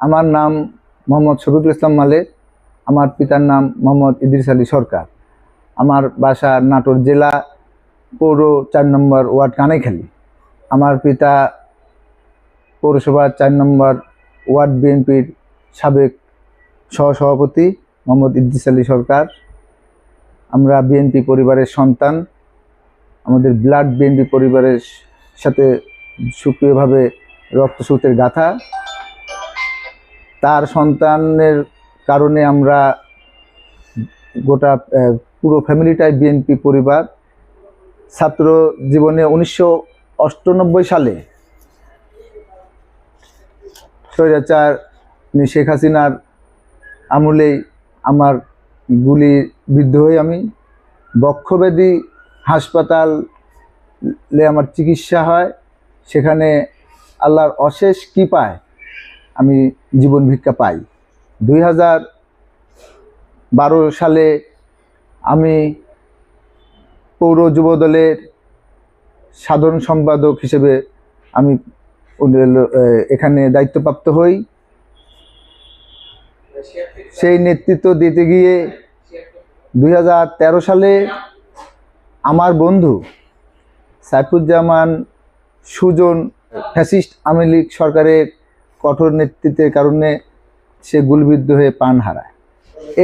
আমার নাম মোহাম্মদ শফিকুল ইসলাম মালেক আমার পিতার নাম মোহাম্মদ ইদ্রিস আলী সরকার। আমার বাসা নাটোর জেলা পৌর চার নম্বর ওয়ার্ড কানাইখালী। আমার পিতা পৌরসভা চার নম্বর ওয়ার্ড বিএনপির সাবেক সহসভাপতি মোহাম্মদ ইদ্রিস আলী সরকার। আমরা বিএনপি পরিবারের সন্তান। আমাদের ব্লাড বিএনপি পরিবারের সাথে সক্রিয়ভাবে রক্তসূত্রের গাথা। তার সন্তানের কারণে আমরা গোটা পুরো ফ্যামিলিটাই বিএনপি পরিবার। ছাত্র জীবনে উনিশশো সালে স্বৈরাচার শেখ হাসিনার আমলেই আমার গুলি বিদ্ধ হয়ে আমি। বক্ষব্যাধি হাসপাতালে আমার চিকিৎসা হয়। সেখানে আল্লাহর অশেষ কৃপায় আমি জীবন ভিক্ষা পাই। দুই হাজার বারো সালে আমি পৌর যুব দলের সাধারণ সম্পাদক হিসেবে আমি এখানে দায়িত্বপ্রাপ্ত হই। সেই নেতৃত্ব দিতে গিয়ে দুই হাজার তেরো সালে আমার বন্ধু সাইফুজ্জামান সুজন ফ্যাসিস্ট আওয়ামী লীগ সরকারের কঠোর নেতৃত্বের কারণে সে গুলবিদ্ধ হয়ে প্রাণ হারায়।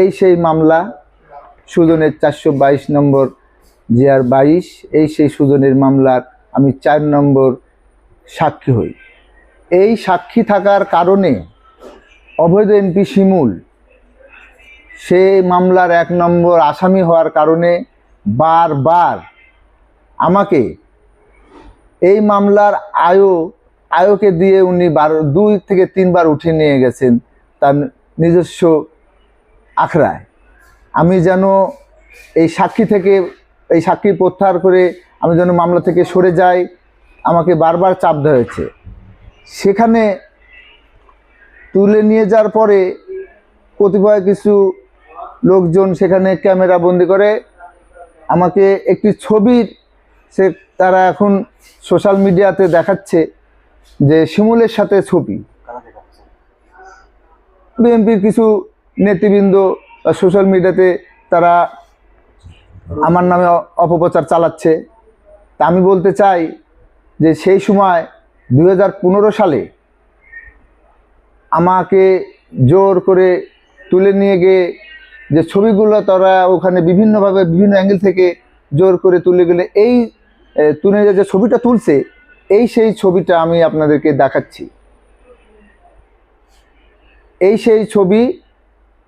এই সেই মামলা, সুজনের চারশো বাইশ নম্বর জিআর বাইশ, এই সেই সুজনের মামলার আমি চার নম্বর সাক্ষী হই। এই সাক্ষী থাকার কারণে অবৈধ এমপি শিমুল, সে মামলার এক নম্বর আসামি হওয়ার কারণে বারবার আমাকে এই মামলার আয়ো আয়োকে দিয়ে উনি বারো, দুই থেকে তিনবার উঠে নিয়ে গেছেন তার নিজস্ব আখড়ায়। আমি যেন এই সাক্ষী থেকে, এই সাক্ষী প্রত্যাহার করে আমি যেন মামলা থেকে সরে যাই, আমাকে বারবার চাপ দেওয়া হয়েছে। সেখানে তুলে নিয়ে যাওয়ার পরে কতিপয় কিছু লোকজন সেখানে ক্যামেরা বন্দি করে। আমাকে একটি ছবির সে, তারা এখন সোশ্যাল মিডিয়াতে দেখাচ্ছে। যে শিমুলের সাথে ছবি। বিএনপির কিছু নেতৃবৃন্দ সোশ্যাল মিডিয়াতে তারা আমার নামে অপপ্রচার চালাচ্ছে। তা আমি বলতে চাই যে সেই সময় দু হাজার পনেরো সালে আমাকে জোর করে তুলে নিয়ে গিয়ে যে ছবিগুলো তারা ওখানে বিভিন্নভাবে বিভিন্ন অ্যাঙ্গেল থেকে জোর করে তুলে গেলে এই তুলে যে ছবিটা তুলছে এই সেই ছবিটা আমি আপনাদেরকে দেখাচ্ছি। এই সেই ছবি,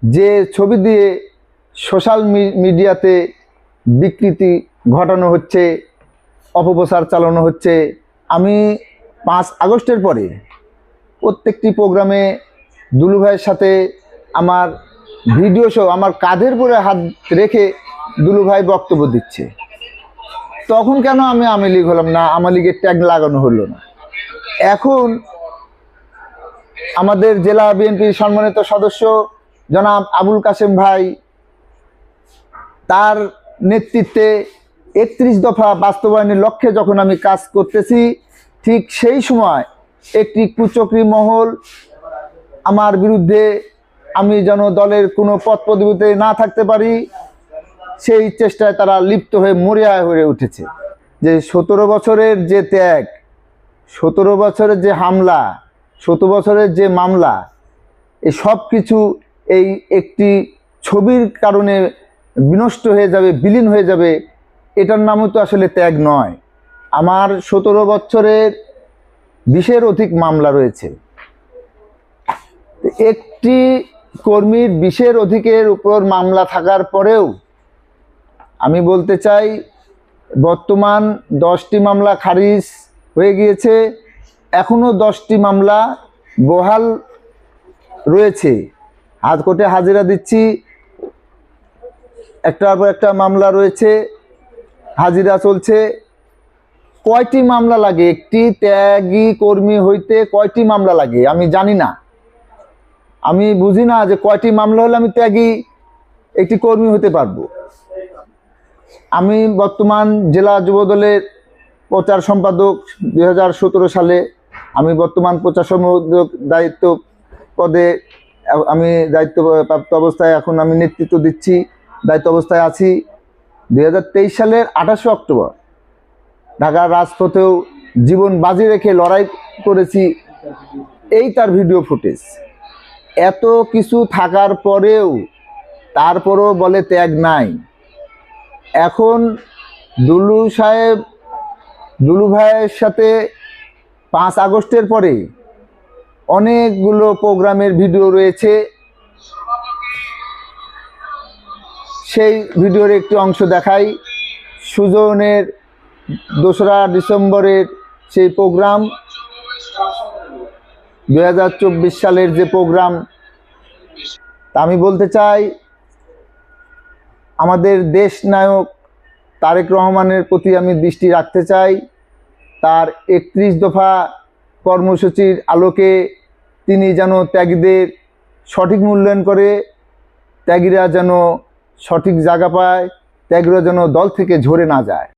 যে ছবি দিয়ে সোশ্যাল মিডিয়াতে বিকৃতি ঘটানো হচ্ছে, অপপ্রচার চালানো হচ্ছে, আমি পাঁচ আগস্টের পরে প্রত্যেকটি প্রোগ্রামে দুলু ভাইয়ের সাথে আমার ভিডিও শো আমার কাঁধের পরে হাত রেখে দুলু ভাই বক্তব্য দিচ্ছে। তখন কেন আমি আওয়ামী লীগ হলাম? না, আওয়ামী লীগের ট্যাগ লাগানো হলো না। এখন আমাদের জেলা বিএনপির সম্মানিত সদস্য জনাব আবুল কাসেম ভাই, তার নেতৃত্বে একত্রিশ দফা বাস্তবায়নের লক্ষ্যে যখন আমি কাজ করতেছি, ঠিক সেই সময় একটি কুচক্রি মহল আমার বিরুদ্ধে আমি যেন দলের কোনো পদ পদবিতে না থাকতে পারি সেই চেষ্টায় তারা লিপ্ত হয়ে মরিয়া হয়ে উঠেছে। যে সতেরো বছরের যে ত্যাগ, সতেরো বছরের যে হামলা, সতেরো বছরের যে মামলা এই সব কিছু এই একটি ছবির কারণে বিনষ্ট হয়ে যাবে, বিলীন হয়ে যাবে, এটার নামও তো আসলে ত্যাগ নয়। আমার সতেরো বছরের বিশের অধিক মামলা রয়েছে। একটি কর্মীর বিশের অধিকের উপর মামলা থাকার পরেও আমি বলতে চাই, বর্তমান দশটি মামলা খারিজ হয়ে গিয়েছে এখনও দশটি মামলা বহাল রয়েছে। কোর্টে হাজিরা দিচ্ছি, একটার পর একটা মামলা রয়েছে, হাজিরা চলছে। কয়টি মামলা লাগে? একটি ত্যাগী কর্মী হইতে কয়টি মামলা লাগে? আমি জানি না। আমি বুঝি না যে কয়টি মামলা হলে আমি ত্যাগী একটি কর্মী হতে পারব। আমি বর্তমান জেলা যুবদলের প্রচার সম্পাদক দু হাজার সতেরো সালে আমি বর্তমান প্রচার সম্পাদক দায়িত্ব পদে আমি দায়িত্ব প্রাপ্ত অবস্থায় এখন আমি নেতৃত্ব দিচ্ছি, দায়িত্ব অবস্থায় আছি। দুই হাজার তেইশ সালের আঠাশে অক্টোবর ঢাকার রাজপথেও জীবন বাজি রেখে লড়াই করেছি। এই তার ভিডিও ফুটেজ। এত কিছু থাকার পরেও তারপরও বলে ত্যাগ নাই। এখন দুলু সাহেব, দুলু ভাইয়ের সাথে পাঁচ আগস্টের পরে অনেকগুলো প্রোগ্রামের ভিডিও রয়েছে। সেই ভিডিওর একটি অংশ দেখাই। সুজনের দোসরা ডিসেম্বরের সেই প্রোগ্রাম দু হাজার চব্বিশ সালের যে প্রোগ্রাম, তা আমি বলতে চাই আমাদের দেশ নায়ক তারেক রহমানের প্রতি আমি দৃষ্টি রাখতে চাই। তার একত্রিশ দফা কর্মসূচির আলোকে তিনি যেন ত্যাগীদের সঠিক মূল্যায়ন করে, ত্যাগীরা যেন সঠিক জায়গা পায়, ত্যাগীরা যেন দল থেকে ঝরে না যায়।